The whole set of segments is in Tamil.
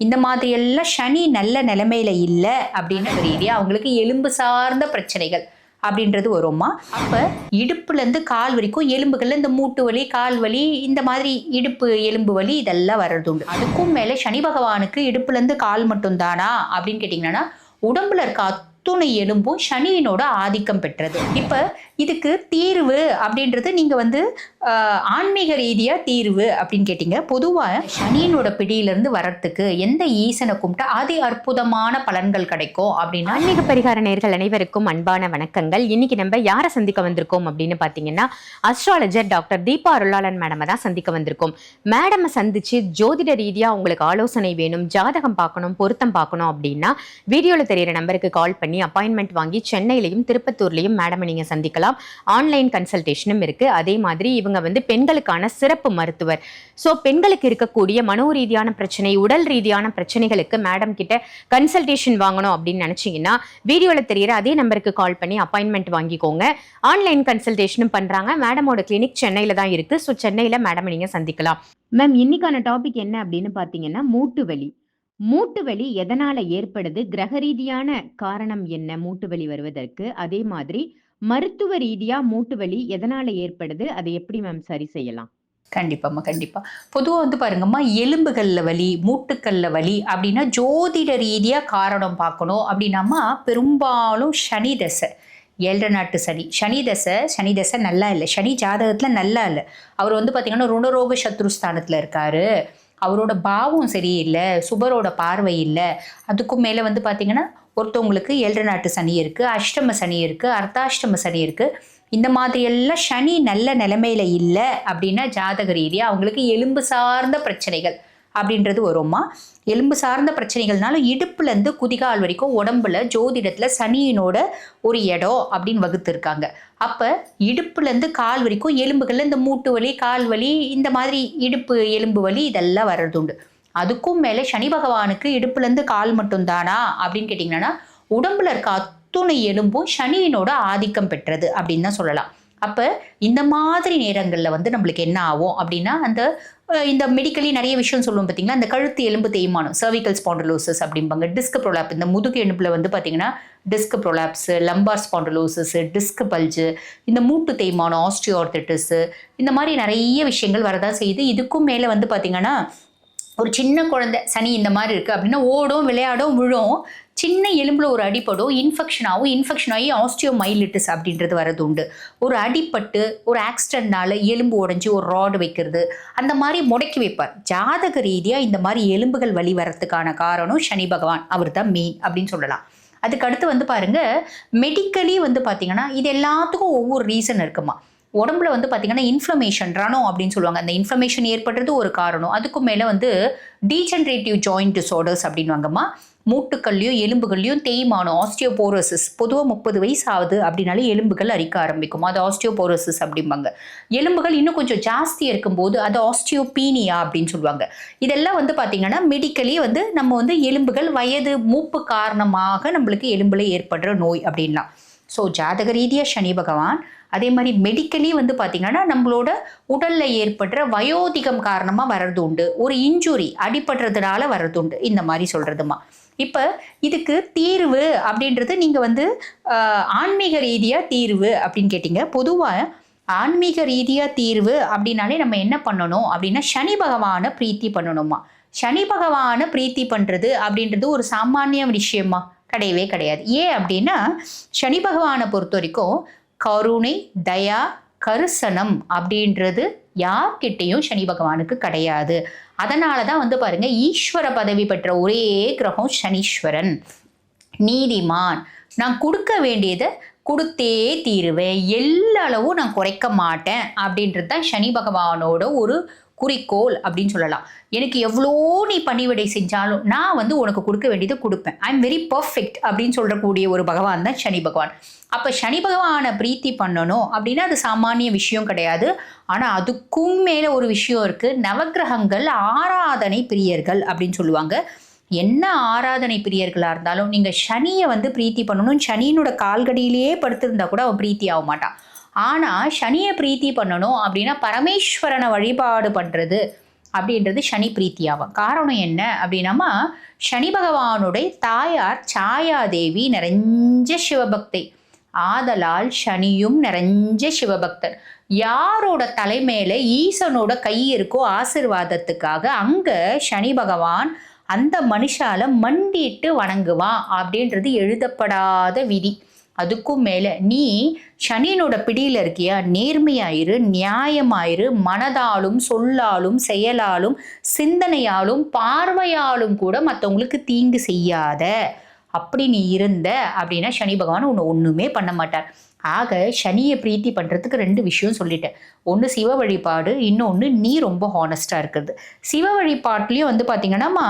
இந்த மாதிரி எல்லாம் சனி நல்ல நிலைமையில இல்லை அப்படின்ற ரீதியாக அவங்களுக்கு எலும்பு சார்ந்த பிரச்சனைகள் அப்படின்றது வருமா அப்போ இடுப்புலேருந்து கால் வலிக்கும் எலும்புகளில் இந்த மூட்டு வலி கால் வலி இந்த மாதிரி இடுப்பு எலும்பு வலி இதெல்லாம் வர்றது உண்டு அதுக்கும் மேலே சனி பகவானுக்கு இடுப்புலேருந்து கால் மட்டும்தானா அப்படின்னு கேட்டிங்கன்னா உடம்புல இருக்க அத்துணை எலும்பும் சனியினோட ஆதிக்கம் பெற்றது. இப்போ இதுக்கு தீர்வு அப்படின்றது நீங்கள் வந்து ஆன்மீக ரீதியாக தீர்வு அப்படின்னு கேட்டிங்க. பொதுவாக சனியனோட பிடியிலேருந்து வரத்துக்கு எந்த ஈசனை கும்பிட்டா அதி அற்புதமான பலன்கள் கிடைக்கும் அப்படின்னா? ஆன்மீக பரிகார நேர்கள் அனைவருக்கும் அன்பான வணக்கங்கள். இன்னைக்கு நம்ம யாரை சந்திக்க வந்திருக்கோம் அப்படின்னு பார்த்தீங்கன்னா அஸ்ட்ராலஜர் டாக்டர் தீபா அருளாளன் மேடமை தான் சந்திக்க வந்திருக்கோம். மேடமை சந்திச்சு ஜோதிட ரீதியாக உங்களுக்கு ஆலோசனை வேணும் ஜாதகம் பார்க்கணும் பொருத்தம் பார்க்கணும் அப்படின்னா வீடியோவில் தெரியிற நம்பருக்கு கால் பண்ணி அப்பாயின்மெண்ட் வாங்கி சென்னையிலையும் திருப்பத்தூர்லையும் மேடமை நீங்கள் சந்திக்கலாம். ஆன்லைன் கன்சல்டேஷனும் இருக்கு. அதே மாதிரி இவங்க வந்து பெண்களுக்கான சிறப்பு மருத்துவர். ஸோ பெண்களுக்கு இருக்கக்கூடிய மனோ ரீதியான பிரச்சனை உடல் ரீதியான பிரச்சனைகளுக்கு மேடம் கிட்ட கன்சல்டேஷன் வாங்கணும் அப்படின்னு நினைச்சீங்கன்னா வீடியோவில் தெரியிற அதே நம்பருக்கு கால் பண்ணி அப்பாயின்மெண்ட் வாங்கிக்கோங்க. ஆன்லைன் கன்சல்டேஷனும் பண்றாங்க. மேடமோட கிளினிக் சென்னையில தான் இருக்கு. ஸோ சென்னையில மேடம் நீங்க சந்திக்கலாம். மேம் இன்னைக்கான டாபிக் என்ன அப்படின்னு பார்த்தீங்கன்னா மூட்டு வலி. மூட்டு வலி எதனால ஏற்படுது? கிரக ரீதியான காரணம் என்ன? மூட்டு வலி வருவதற்கு. அதே மாதிரி மருத்துவ ரீதியா மூட்டு வலி எதனால ஏற்படுது? அதை எப்படி மேம் சரி செய்யலாம்? கண்டிப்பாம்மா கண்டிப்பாக பொதுவாக வந்து பாருங்கம்மா எலும்புகளில் வலி மூட்டுக்கல்ல வலி அப்படின்னா ஜோதிட ரீதியாக காரணம் பார்க்கணும். அப்படின்னாம்மா பெரும்பாலும் சனி தசை ஏழரை நாட்டு சனி. சனி தசை சனி தசை நல்லா இல்லை. சனி ஜாதகத்தில் நல்லா இல்லை. அவர் வந்து பார்த்திங்கன்னா ருணரோக சத்ருஸ்தானத்தில் இருக்காரு. அவரோட பாவம் சரியில்லை சுபரோட பார்வை இல்லை. அதுக்கும் மேலே வந்து பார்த்திங்கன்னா ஒருத்தவங்களுக்கு ஏழரை நாட்டு சனி இருக்குது அஷ்டம சனி இருக்குது அர்த்தாஷ்டம சனி இருக்குது இந்த மாதிரி எல்லாம் சனி நல்ல நிலைமையில் இல்லை அப்படின்னா ஜாதக ரீதியாக அவங்களுக்கு எலும்பு சார்ந்த பிரச்சனைகள் அப்படின்றது வருமா எலும்பு சார்ந்த பிரச்சனைகள்னால இடுப்புலேருந்து குதிகால் வரைக்கும் உடம்புல ஜோதிடத்தில் சனியினோட ஒரு இடம் அப்படின்னு வகுத்துருக்காங்க. அப்போ இடுப்புலேருந்து கால் வரைக்கும் எலும்புகளில் இந்த மூட்டு வலி கால் வலி இந்த மாதிரி இடுப்பு எலும்பு வலி இதெல்லாம் வர்றது உண்டு அதுக்கும் மேலே சனி பகவானுக்கு இடுப்புலேருந்து கால் மட்டும்தானா? அப்படின்னு கேட்டிங்கன்னா உடம்புல இருக்க அத்துணை எலும்பும் சனியினோட ஆதிக்கம் பெற்றது அப்படின்னு தான் சொல்லலாம். அப்போ இந்த மாதிரி நேரங்களில் வந்து நம்மளுக்கு என்ன ஆகும் அப்படின்னா அந்த இந்த மெடிக்கலி நிறைய விஷயம் சொல்லுவோம் பார்த்தீங்கன்னா அந்த கழுத்து எலும்பு தேய்மானம் சர்விக்கல் ஸ்பாண்டலோசஸ் அப்படிம்பாங்க. டிஸ்க் ப்ரொலாப் இந்த முதுகு எலும்பில் வந்து பார்த்தீங்கன்னா disc prolapse lumbar spondylosis disc bulge இந்த மூட்டு தேய்மானம் ஆஸ்டியோர்த்திட்டிஸு இந்த மாதிரி நிறைய விஷயங்கள் வரதான் செய்யுது. இதுக்கும் மேலே வந்து பார்த்தீங்கன்னா ஒரு சின்ன குழந்தை சனி இந்த மாதிரி இருக்குது அப்படின்னா ஓடும் விளையாடும் விழும் சின்ன எலும்பில் ஒரு அடிப்படும் இன்ஃபெக்ஷன் ஆகும். இன்ஃபெக்ஷன் ஆகி ஆஸ்டியோமைலிட்டிஸ் அப்படின்றது வரது உண்டு. ஒரு அடிப்பட்டு ஒரு ஆக்சிடென்ட்னால எலும்பு உடஞ்சி ஒரு ராடு வைக்கிறது அந்த மாதிரி முடக்கி வைப்பார். ஜாதக ரீதியாக இந்த மாதிரி எலும்புகள் வலி வரத்துக்கான காரணம் சனி பகவான். அவர் தான் மெயின் அப்படின்னு சொல்லலாம். அதுக்கு அடுத்து வந்து பாருங்க மெடிக்கலி வந்து பார்த்தீங்கன்னா இது எல்லாத்துக்கும் ஒவ்வொரு ரீசன் இருக்குமா? உடம்புல வந்து பார்த்தீங்கன்னா இன்ஃப்ளமேஷன் ரணம் அப்படின்னு சொல்லுவாங்க. அந்த இன்ஃப்ளமேஷன் ஏற்படுறது ஒரு காரணம். அதுக்கும் மேலே வந்து டீஜென்ரேட்டிவ் ஜாயிண்ட் டிசார்டர்ஸ் அப்படின்வாங்கம்மா மூட்டுக்கள்லையும் எலும்புகள்லையும் தேய்மானம் ஆஸ்டியோபோரோசிஸ் பொதுவாக முப்பது வயசு ஆகுது அப்படின்னாலே எலும்புகள் அரிக்க ஆரம்பிக்கும். அது ஆஸ்டியோபோரோசிஸ் அப்படிம்பாங்க. எலும்புகள் இன்னும் கொஞ்சம் ஜாஸ்தி இருக்கும்போது அது ஆஸ்டியோபீனியா அப்படின்னு சொல்லுவாங்க. இதெல்லாம் வந்து பார்த்தீங்கன்னா மெடிக்கலி வந்து நம்ம வந்து எலும்புகள் வயது மூப்பு காரணமாக நம்மளுக்கு எலும்புல ஏற்படுற நோய் அப்படின்லாம். ஸோ ஜாதக ரீதியாக சனி பகவான் அதே மாதிரி மெடிக்கலி வந்து பார்த்திங்கன்னா நம்மளோட உடலில் ஏற்படுற வயோதிகம் காரணமாக வர்றது உண்டு. ஒரு இன்ஜுரி அடிபடுறதுனால வர்றது உண்டு. இந்த மாதிரி சொல்கிறதுமா இப்போ இதுக்கு தீர்வு அப்படின்றது நீங்கள் வந்து ஆன்மீக ரீதியாக தீர்வு அப்படின்னு கேட்டிங்க. பொதுவாக ஆன்மீக ரீதியாக தீர்வு அப்படின்னாலே நம்ம என்ன பண்ணணும் அப்படின்னா சனி பகவானை பிரீத்தி பண்ணணுமா. சனி பகவானை பிரீத்தி பண்ணுறது அப்படின்றது ஒரு சாமானிய விஷயமா. கிடையவே கிடையாது. ஏன் அப்படின்னா சனி பகவானை பொறுத்த வரைக்கும் கருணை தயா கருசனம் அப்படின்றது யார்கிட்டையும் சனி பகவானுக்கு கிடையாது. அதனால தான் வந்து பாருங்க ஈஸ்வர பதவி பெற்ற ஒரே கிரகம் சனீஸ்வரன். நீதிமான். நான் கொடுக்க வேண்டியதை கொடுத்தே தீருவேன். எல்லா அளவும் நான் குறைக்க மாட்டேன் அப்படின்றது தான் சனி பகவானோட ஒரு குறிக்கோள் அப்படின்னு சொல்லலாம். எனக்கு எவ்வளோ நீ பணிவிடை செஞ்சாலும் நான் வந்து உனக்கு கொடுக்க வேண்டியதை கொடுப்பேன். ஐ எம் வெரி பர்ஃபெக்ட் அப்படின்னு சொல்கிறக்கூடிய ஒரு பகவான் தான் சனி பகவான். அப்போ சனி பகவானை பிரீத்தி பண்ணணும் அப்படின்னா அது சாமானிய விஷயம் கிடையாது. ஆனால் அதுக்கும் மேலே ஒரு விஷயம் இருக்குது நவக்கிரகங்கள் ஆராதனை பிரியர்கள் அப்படின்னு சொல்லுவாங்க. என்ன ஆராதனை பிரியர்களாக இருந்தாலும் நீங்கள் சனியை வந்து பிரீத்தி பண்ணணும். சனியினோட கால்கடியிலேயே படுத்திருந்தா கூட அவன் பிரீத்தி ஆக மாட்டான். ஆனால் சனியை பிரீத்தி பண்ணணும் அப்படின்னா பரமேஸ்வரனை வழிபாடு பண்ணுறது அப்படின்றது சனி பிரீத்தியாகும். காரணம் என்ன அப்படின்னம்மா சனி பகவானுடைய தாயார் சாயாதேவி நிறைஞ்ச சிவபக்தை. ஆதலால் சனியும் நிறைஞ்ச சிவபக்தர். யாரோட தலைமையில ஈசனோட கை இருக்கோ ஆசிர்வாதத்துக்காக அங்க சனி பகவான் அந்த மனுஷால மண்டிட்டு வணங்குவான் அப்படின்றது எழுதப்படாத விதி. அதுக்கும் மேலே நீ சனியனோட பிடியில் இருக்கியா? நேர்மையாயிரு நியாயமாயிரு மனதாலும் சொல்லாலும் செயலாலும் சிந்தனையாலும் பார்வையாலும் கூட மற்றவங்களுக்கு தீங்கு செய்யாத. அப்படி நீ இருந்த அப்படின்னா சனி பகவான் உன்னை ஒன்றுமே பண்ண மாட்டார். ஆக சனியை பிரீத்தி பண்ணுறதுக்கு ரெண்டு விஷயம் சொல்லிட்டேன். ஒன்று சிவ வழிபாடு இன்னொன்று நீ ரொம்ப ஹானஸ்டாக இருக்கிறது. சிவ வழிபாட்லேயும் வந்து பார்த்தீங்கன்னாமா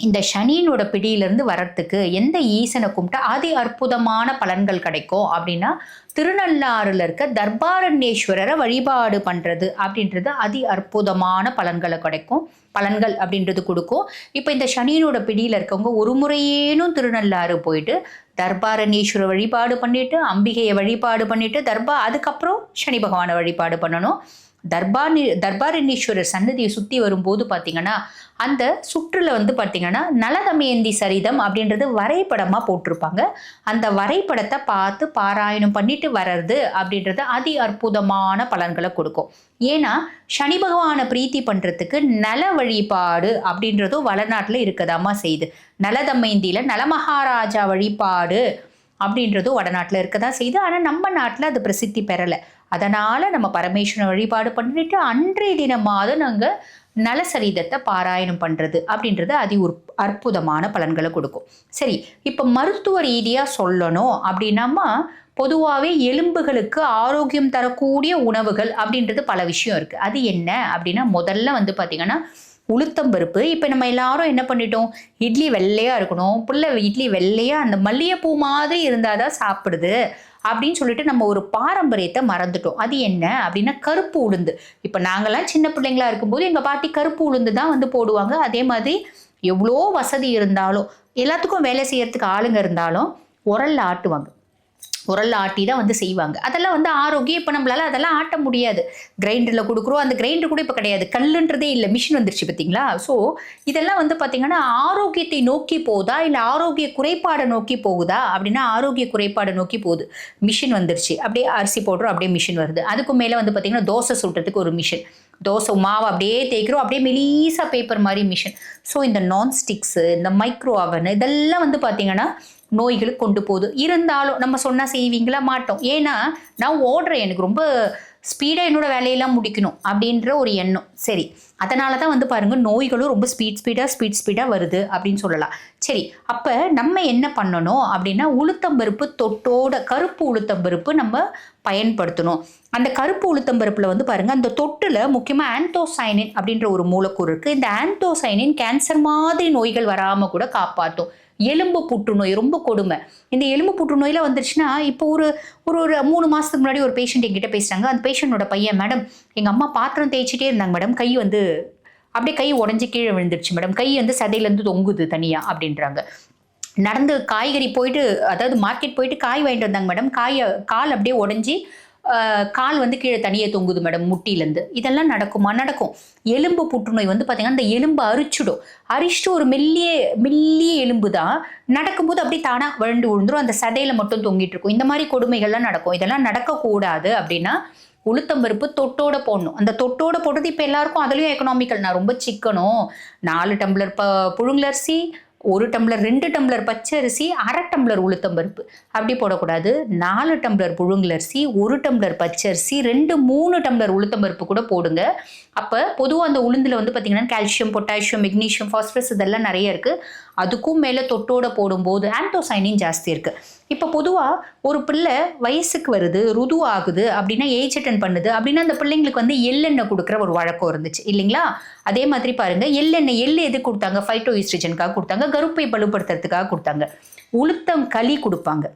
இந்த சனியினோட பிடியிலிருந்து வரத்துக்கு எந்த ஈசனை கும்பிட்டா அதி அற்புதமான பலன்கள் கிடைக்கும் அப்படின்னா திருநள்ளாறுல இருக்க தர்பாரண்யேஸ்வரரை வழிபாடு பண்ணுறது அப்படின்றது அதி அற்புதமான பலன்களை கிடைக்கும். பலன்கள் அப்படின்றது கொடுக்கும். இப்போ இந்த சனியினோட பிடியில் இருக்கவங்க ஒரு முறையேனும் திருநள்ளாறு போயிட்டு தர்பாரண்யேஸ்வர வழிபாடு பண்ணிட்டு அம்பிகையை வழிபாடு பண்ணிட்டு தர்பா அதுக்கப்புறம் சனி பகவானை வழிபாடு பண்ணணும். தர்பாணி தர்பாரண்யேஸ்வரர் சன்னதியை சுற்றி வரும்போது பார்த்தீங்கன்னா அந்த சுற்றில் வந்து பார்த்தீங்கன்னா நலதமயந்தி சரிதம் அப்படின்றது வரைபடமாக போட்டிருப்பாங்க. அந்த வரைபடத்தை பார்த்து பாராயணம் பண்ணிட்டு வர்றது அப்படின்றது அதி அற்புதமான பலன்களை கொடுக்கும். ஏன்னா சனி பகவானை பிரீத்தி பண்ணுறதுக்கு நல வழிபாடு அப்படின்றதும் வளநாட்டில் இருக்கதாமா செய்யுது. நலதமயந்தியில் நலமகாராஜா வழிபாடு அப்படின்றதும் வடநாட்டில் இருக்க தான் செய்யுது. ஆனால் நம்ம நாட்டில் அது பிரசித்தி பெறலை. அதனால் நம்ம பரமேஸ்வரன் வழிபாடு பண்ணிட்டு அன்றைய தினமாவது நாங்கள் நலசரீதத்தை பாராயணம் பண்ணுறது அப்படின்றது அதி உற் அற்புதமான பலன்களை கொடுக்கும். சரி இப்போ மருத்துவ ரீதியாக சொல்லணும் அப்படின்னாமா பொதுவாகவே எலும்புகளுக்கு ஆரோக்கியம் தரக்கூடிய உணவுகள் அப்படின்றது பல விஷயம் இருக்குது அது என்ன அப்படின்னா முதல்ல வந்து பார்த்திங்கன்னா உளுத்தம்பருப்பு இப்போ நம்ம எல்லாரும் என்ன பண்ணிட்டோம்? இட்லி வெள்ளையாக இருக்கணும். புள்ள இட்லி வெள்ளையாக அந்த மல்லிகைப்பூ மாதிரி இருந்தால் தான் சாப்பிடுது. அப்படின்னு சொல்லிட்டு நம்ம ஒரு பாரம்பரியத்தை மறந்துட்டோம். அது என்ன? அப்படின்னா கருப்பு உளுந்து. இப்போ நாங்கள்லாம் சின்ன பிள்ளைங்களா இருக்கும்போது எங்கள் பாட்டி கருப்பு உளுந்து தான் வந்து போடுவாங்க. அதே மாதிரி எவ்வளோ வசதி இருந்தாலும் எல்லாத்துக்கும் வேலை செய்யறதுக்கு ஆளுங்க இருந்தாலும் உரல்ல ஆட்டுவாங்க. உரல்ல ஆட்டி தான் வந்து செய்வாங்க. அதெல்லாம் வந்து ஆரோக்கியம் இப்போ நம்மளால் அதெல்லாம் ஆட்ட முடியாது. கிரைண்டரில் கொடுக்குறோம் அந்த கிரைண்டர் கூட இப்போ கிடையாது. கல்லுன்றதே இல்லை மிஷின் வந்துருச்சு பார்த்தீங்களா ஸோ இதெல்லாம் வந்து பார்த்தீங்கன்னா ஆரோக்கியத்தை நோக்கி போகுதா இல்லை ஆரோக்கிய குறைபாடை நோக்கி போகுதா? அப்படின்னா ஆரோக்கிய குறைபாடை நோக்கி போகுது. மிஷின் வந்துருச்சு. அப்படியே அரிசி போடுறோம் அப்படியே மிஷின் வருது. அதுக்கு மேலே வந்து பார்த்தீங்கன்னா தோசை சுடுறதுக்கு ஒரு மிஷின் தோசை மாவு அப்படியே தேய்க்கிறோம். அப்படியே மெலீசா பேப்பர் மாதிரி மிஷின் ஸோ இந்த நான்ஸ்டிக்ஸு இந்த மைக்ரோ அவன் இதெல்லாம் வந்து பார்த்தீங்கன்னா நோய்களுக்கு கொண்டு போகுது. இருந்தாலும் நம்ம சொன்னால் செய்வீங்களா? மாட்டோம். ஏன்னா நான் ஓடுறேன். எனக்கு ரொம்ப ஸ்பீடாக என்னோடய வேலையெல்லாம் முடிக்கணும் அப்படின்ற ஒரு எண்ணம். சரி. அதனால தான் வந்து பாருங்கள் நோய்களும் ரொம்ப ஸ்பீட் ஸ்பீடாக ஸ்பீட் ஸ்பீடாக வருது அப்படின்னு சொல்லலாம். சரி. அப்போ நம்ம என்ன பண்ணணும் அப்படின்னா உளுத்தம்பருப்பு தொட்டோட கருப்பு உளுத்தம்பருப்பு நம்ம பயன்படுத்தணும். அந்த கருப்பு உளுத்தம்பருப்பில் வந்து பாருங்கள் அந்த தொட்டில் முக்கியமாக ஆன்தோசைனின் அப்படின்ற ஒரு மூலக்கூறு இருக்குது இந்த ஆன்தோசைனின் கேன்சர் மாதிரி நோய்கள் வராமல் கூட காப்பாற்றும் எலும்பு புற்றுநோய் ரொம்ப கொடுமை. இந்த எலும்பு புற்றுநோயில் வந்துருச்சுன்னா இப்போ ஒரு ஒரு ஒரு மூணு மாதத்துக்கு முன்னாடி ஒரு பேஷண்ட் எங்கிட்ட பேசுகிறாங்க அந்த பேஷண்ட்டோட பையன் மேடம் எங்கள் அம்மா பாத்திரம் தேய்ச்சிட்டே இருந்தாங்க மேடம். கை வந்து அப்படியே கை உடஞ்சி கீழே விழுந்துருச்சு மேடம். கை வந்து சதையிலேருந்து தொங்குது தனியாக அப்படின்றாங்க. நடந்து காய்கறி போயிட்டு அதாவது மார்க்கெட் போயிட்டு காய் வாங்கிட்டு வந்தாங்க மேடம். காயை கால் அப்படியே உடஞ்சி கால் வந்து கீழே தனியே தொங்குது மேடம் முட்டிலேருந்து இதெல்லாம் நடக்குமா? நடக்கும். எலும்பு புற்றுநோய் வந்து பார்த்தீங்கன்னா அந்த எலும்பு அரிச்சிடும். அரிச்சிட்டு ஒரு மெல்லிய மெல்லிய எலும்பு தான். நடக்கும்போது அப்படியே தானாக வழண்டு விழுந்துடும் அந்த சதையில் மட்டும் தொங்கிட்டு இருக்கும். இந்த மாதிரி கொடுமைகள்லாம் நடக்கும். இதெல்லாம் நடக்கக்கூடாது அப்படின்னா உளுத்தம்பருப்பு தொட்டோட போடணும். அந்த தொட்டோட போடுறது இப்போ எல்லாருக்கும் அதுலேயும் எக்கனாமிக்கல் நான் ரொம்ப சிக்கனும் நாலு டம்ளர் ப புழுங்கலரிசி ஒரு டம்ளர் ரெண்டு டம்ளர் பச்சரிசி அரை டம்ளர் உளுத்தம்பருப்பு. அப்படி போடக்கூடாது. நாலு டம்ளர் புழுங்கலரிசி ஒரு டம்ளர் பச்சை அரிசி ரெண்டு மூணு டம்ளர் உளுத்தம்பருப்பு கூட போடுங்க. அப்போ பொதுவாக அந்த உளுந்தில் வந்து பார்த்திங்கன்னா கால்சியம் பொட்டாசியம் மெக்னீஷியம் ஃபாஸ்பரஸ் இதெல்லாம் நிறைய இருக்குது அதுக்கும் மேலே தொட்டோட போடும்போது ஆன்டோசைனின் ஜாஸ்தி இருக்குது இப்போ பொதுவாக ஒரு பிள்ளை வயசுக்கு வருது ருது ஆகுது அப்படின்னா ஏஜ் அட்டன் பண்ணுது அப்படின்னா அந்த பிள்ளைங்களுக்கு வந்து எள்ளெண்ணெய் கொடுக்குற ஒரு வழக்கம் இருந்துச்சு. இல்லைங்களா? அதே மாதிரி பாருங்கள் எள்ளெண்ணெய் எள்ளு எது கொடுத்தாங்க? ஃபைட்டோ ஈஸ்ட்ரிஜனுக்காக கொடுத்தாங்க கருப்பை பலுப்படுத்துறதுக்காக கொடுத்தாங்க. உளுத்தம் களி கொடுப்பாங்க.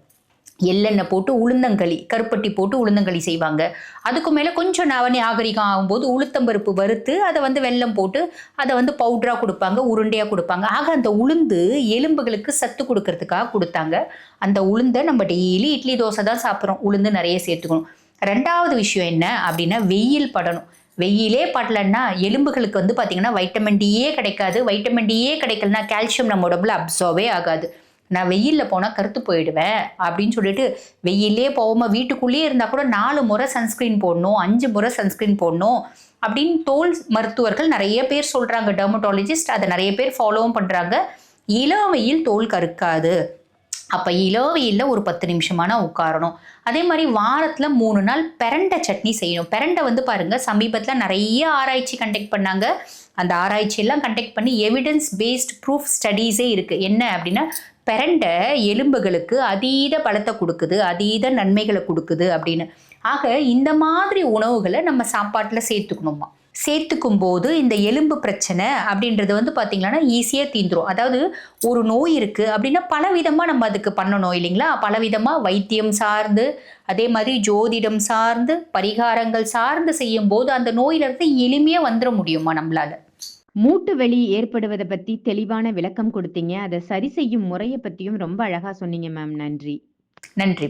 எள்ளெண்ணெய் போட்டு உளுந்தங்களி கருப்பட்டி போட்டு உளுந்தங்களி செய்வாங்க. அதுக்கு மேலே கொஞ்சம் நவனி ஆகரிகம் ஆகும்போது உளுத்தம்பருப்பு வறுத்து அதை வந்து வெல்லம் போட்டு அதை வந்து பவுடராக கொடுப்பாங்க உருண்டையாக கொடுப்பாங்க. ஆக அந்த உளுந்து எலும்புகளுக்கு சத்து கொடுக்கறதுக்காக கொடுத்தாங்க. அந்த உளுந்தை நம்ம டெய்லி இட்லி தோசை தான் சாப்பிட்றோம். உளுந்து நிறைய சேர்த்துக்கணும். ரெண்டாவது விஷயம் என்ன அப்படின்னா வெயில் படணும். வெயிலே படலன்னா எலும்புகளுக்கு வந்து பார்த்தீங்கன்னா வைட்டமின் டியே கிடைக்காது. வைட்டமின் டியே கிடைக்கலன்னா கால்சியம் நம்ம உடம்புல அப்சார்பே ஆகாது. நான் வெயிலில் போனால் கருத்து போயிடுவேன் அப்படின்னு சொல்லிட்டு வெயிலே போகாமல் வீட்டுக்குள்ளேயே இருந்தால் கூட நாலு முறை சன்ஸ்க்ரீன் போடணும் அஞ்சு முறை சன்ஸ்க்ரீன் போடணும் அப்படின்னு தோல் மருத்துவர்கள் நிறைய பேர் சொல்கிறாங்க டெர்மட்டாலஜிஸ்ட் அதை நிறைய பேர் ஃபாலோவும் பண்ணுறாங்க இளம் வெயில் தோல் கருக்காது. அப்போ இளம் வெயிலில் ஒரு பத்து நிமிஷமான உட்காரணும். அதே மாதிரி வாரத்தில் மூணு நாள் பெரண்டை சட்னி செய்யணும். பெரண்டை வந்து பாருங்கள் சமீபத்தில் நிறைய ஆராய்ச்சி கண்டக்ட் பண்ணாங்க. அந்த ஆராய்ச்சியெல்லாம் கண்டக்ட் பண்ணி எவிடன்ஸ் பேஸ்ட் ப்ரூஃப் ஸ்டடீஸே இருக்குது என்ன அப்படின்னா பெரண்டை எலும்புகளுக்கு அதீத பலத்தை கொடுக்குது அதீத நன்மைகளை கொடுக்குது அப்படின்னு. ஆக இந்த மாதிரி உணவுகளை நம்ம சாப்பாட்டில் சேர்த்துக்கணுமா சேர்த்துக்கும் போது இந்த எலும்பு பிரச்சனை அப்படின்றது வந்து பார்த்திங்கன்னா ஈஸியாக தீந்துரும். அதாவது ஒரு நோய் இருக்குது அப்படின்னா பலவிதமாக நம்ம அதுக்கு பண்ணணும் இல்லைங்களா? பலவிதமாக வைத்தியம் சார்ந்து அதே மாதிரி ஜோதிடம் சார்ந்து பரிகாரங்கள் சார்ந்து செய்யும் போது அந்த நோயிலிருந்து எளிமையாக வந்துட முடியுமா நம்மளால்? மூட்டு வலி ஏற்படுவதை பத்தி தெளிவான விளக்கம் கொடுத்தீங்க. அதை சரி செய்யும் முறையை பத்தியும் ரொம்ப அழகா சொன்னீங்க மேம். நன்றி. நன்றி.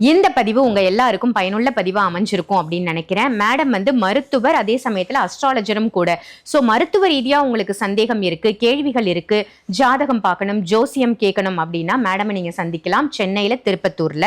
இந்த பதிவு உங்க எல்லாருக்கும் பயனுள்ள பதிவா அமைஞ்சிருக்கும் அப்படின்னு நினைக்கிறேன். மேடம் வந்து மருத்துவர் அதே சமயத்துல அஸ்ட்ராலஜரும் கூட. ஸோ மருத்துவ ரீதியா உங்களுக்கு சந்தேகம் இருக்கு கேள்விகள் இருக்கு ஜாதகம் பார்க்கணும் ஜோசியம் கேட்கணும் அப்படின்னா மேடமை நீங்க சந்திக்கலாம். சென்னையில திருப்பத்தூர்ல.